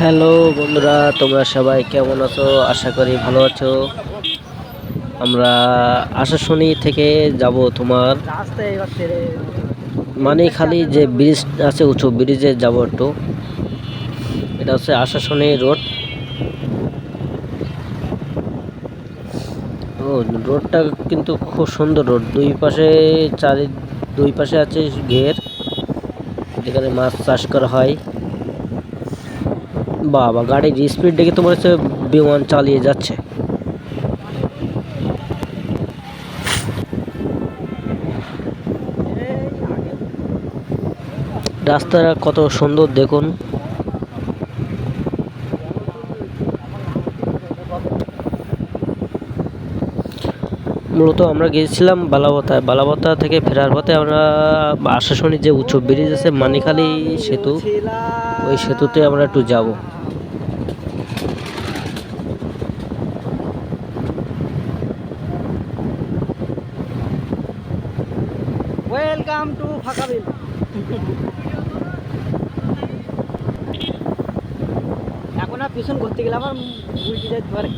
Hello বন্ধুরা, তোমরা সবাই কেমন আছো? আশা করি ভালো আছো। আমরা আশাশুনি থেকে যাব তোমার। ছেড়ে মানিখালি যে ব্রিজ আছে, উঁচু ব্রিজে যাব একটু। এটা হচ্ছে আশাশুনি রোড ও রোডটা কিন্তু খুব সুন্দর রোড দুই পাশে চারি, দুই পাশে আছে ঘের, যেখানে মাছ চাষ করা হয়। বাবা গাড়ির স্পিড দেখে তো মনে হচ্ছে বিমান চালিয়ে যাচ্ছে। রাস্তাটা কত সুন্দর দেখুন। মূলত আমরা গিয়েছিলাম বালাবতায় বালাবতা থেকে ফেরার পথে আমরা আশাশুনি যে উঁচু ব্রিজ আছে, মানিখালি সেতু। ওই সেতুতে আমরা একটু যাব। ওয়েলকাম টু এখন আর পিছন ঘুরতে গেলে আমার উল্টি যেতে পারে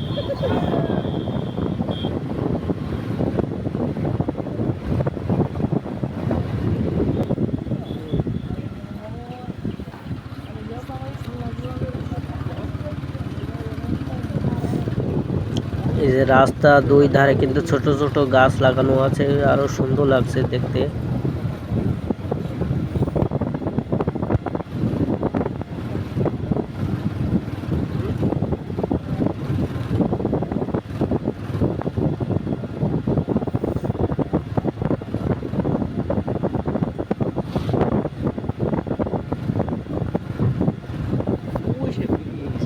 এই যে রাস্তা দুই ধারে কিন্তু ছোট ছোট গাছ লাগানো আছে, আরও সুন্দর লাগছে দেখতে ওই সে ব্রিজ।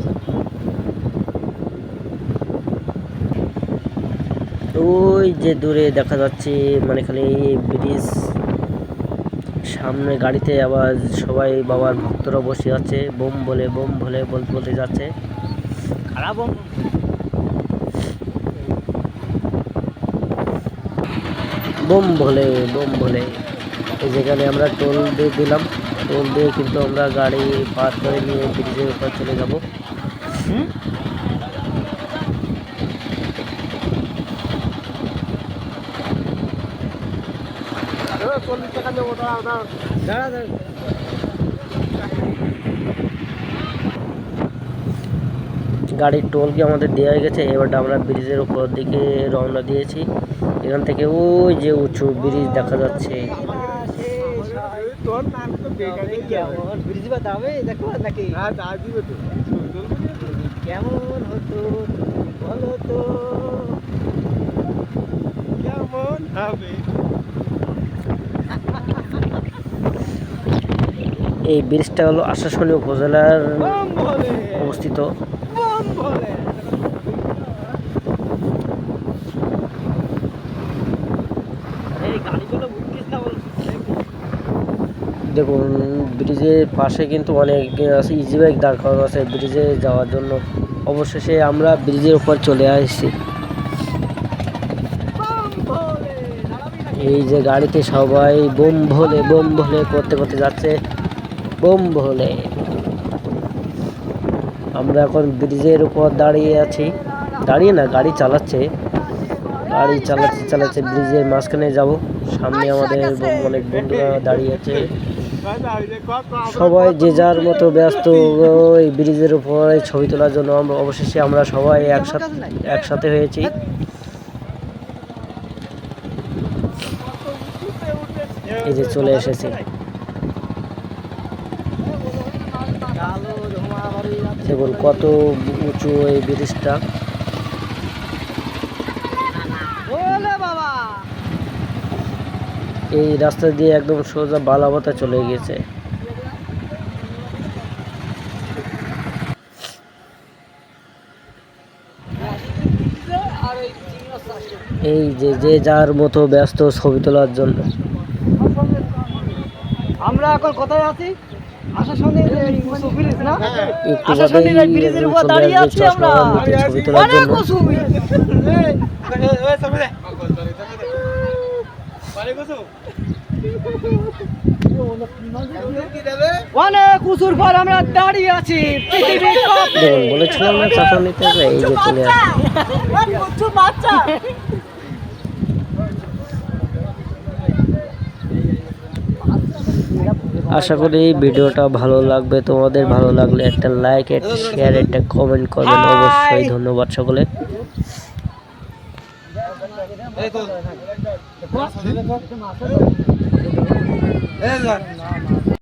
ওই যে দূরে দেখা যাচ্ছে মানে খালি ব্রিজ সামনে গাড়িতে আবার সবাই বাবার ভক্তরা বসে আছে, বোম বলে বোম বলে, বলতে বলতে যাচ্ছে খারাপ হোক। বোম বলে, বোম এই যেখানে আমরা টোল দিয়ে দিলাম, টোল দিয়ে কিন্তু আমরা গাড়ি পার করে নিয়ে ব্রিজের উপর চলে যাব হুম? দাঁড়া, দাঁড়া। গাড়ির টোল কি আমাদের দেওয়া হয়ে গেছে? এবারটা আমরা ব্রিজের উপর দিকে রওনা দিয়েছি। এখান থেকে ওই যে উঁচু ব্রিজ দেখা যাচ্ছে। নাকি? কেমন হতো? বলো তো কেমন হবে এই ব্রিজটা হলো আশাশুনি উপজেলার অবস্থিত। দেখুন, ব্রিজের পাশে কিন্তু অনেক আছে ইজি বাইক দাঁড় করানো আছে ব্রিজে যাওয়ার জন্য। অবশেষে আমরা ব্রিজের উপর চলে আসছি? এই যে গাড়িতে সবাই বোম ভোলে বোম ভোলে করতে করতে যাচ্ছে। বোম ভোলে আমরা এখন ব্রিজের উপর দাঁড়িয়ে আছি। দাঁড়িয়ে না, গাড়ি চালাচ্ছে। গাড়ি চালাচ্ছে চালাচ্ছে, ব্রিজের মাঝখানে যাব। সামনে আমাদের অনেক বন্ধুরা দাঁড়িয়ে আছে। সবাই যে যার মতো ব্যস্ত, ওই ব্রিজের উপরে ছবি তোলার জন্য আমরা, অবশেষে আমরা সবাই একসাথে একসাথে হয়েছি। এই যে চলে এসেছি। দেখুন কত উঁচু এই ব্রিজটা। এই রাস্তা দিয়ে একদম সোজা বালাবতা চলে গেছে। এই যে যে যার মতো ব্যস্ত ছবি তোলার জন্য। আমরা এখন কোথায় আছি? আশাশুনির এই উঁচু ব্রিজ না? একটু আশাশুনির এই বাদেই ব্রিজের একজন উপর চলে দাঁড়িয়ে আছি আমরা। চশমা নিতে ছবি তোলার অনেক উঁচুর পর আমরা দাঁড়িয়ে আছি। বলেছিলাম না নিতে হবে এই যে চলে আসে আশা করি এই ভিডিওটা ভালো লাগবে। তোমাদের ভালো লাগলে একটা লাইক একটা শেয়ার একটা কমেন্ট করবেন। অবশ্যই ধন্যবাদ সকলে এই তো।